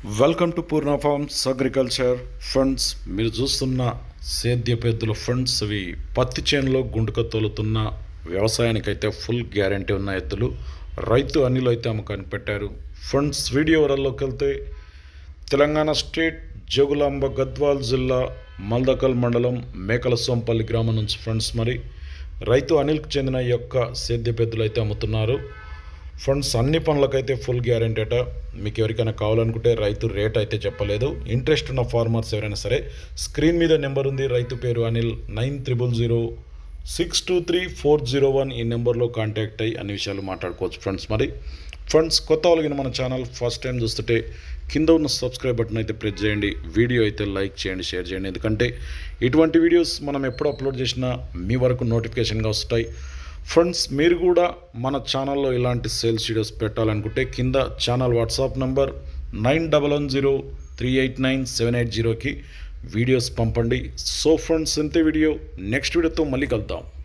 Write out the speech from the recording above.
Welcome to Purna farms agriculture funds మీరు చూస్తున్న సేద్య పెద్దల ఫండ్స్ అవి పత్తి చేనులో గుండుక తోలుతున్న వ్యవసాయానికైతే ఫుల్ గ్యారంటీ ఉన్న ఎద్దులు. రైతు అనిల్ అయితే అమ్మకాన్ని పెట్టారు. ఫండ్స్ వీడియో వరల్లోకి వెళ్తే తెలంగాణ స్టేట్ జగులాంబ గద్వాల్ జిల్లా మల్దకల్ మండలం మేకల సోంపల్లి గ్రామం నుంచి ఫ్రెండ్స్ మరి. రైతు అనిల్కి చెందిన ఈ యొక్క సేద్య పెద్దలు అయితే అమ్ముతున్నారు. ఫండ్స్ అన్ని పనులకైతే ఫుల్ గ్యారెంటీ అట. మీకు ఎవరికైనా కావాలనుకుంటే రైతు రేట్ అయితే చెప్పలేదు. ఇంట్రెస్ట్ ఉన్న ఫార్మర్స్ ఎవరైనా సరే స్క్రీన్ మీద నెంబర్ ఉంది రైతు పేరు Anil nine triple zero six two three four zero one ఈ నెంబర్లో కాంటాక్ట్ అయ్యి అన్ని విషయాలు మాట్లాడుకోవచ్చు ఫ్రెండ్స్ మరి. ఫ్రెండ్స్ కొత్త వాళ్ళకి మన ఛానల్ ఫస్ట్ టైం చూస్తుంటే కింద ఉన్న సబ్స్క్రైబ్ బటన్ అయితే ప్రెస్ చేయండి. వీడియో అయితే లైక్ చేయండి షేర్ చేయండి. ఎందుకంటే ఇటువంటి వీడియోస్ మనం ఎప్పుడు అప్లోడ్ చేసినా మీ వరకు నోటిఫికేషన్గా వస్తాయి. ఫ్రెండ్స్ మీరు కూడా మన ఛానల్లో ఇలాంటి సేల్స్ వీడియోస్ పెట్టాలనుకుంటే కింద channel WhatsApp number nine double one zero three eight nine seven eight జీరోకి వీడియోస్ పంపండి. సో ఫ్రెండ్స్ ఇంతే వీడియో. నెక్స్ట్ వీడియోతో మళ్ళీ కలుద్దాం.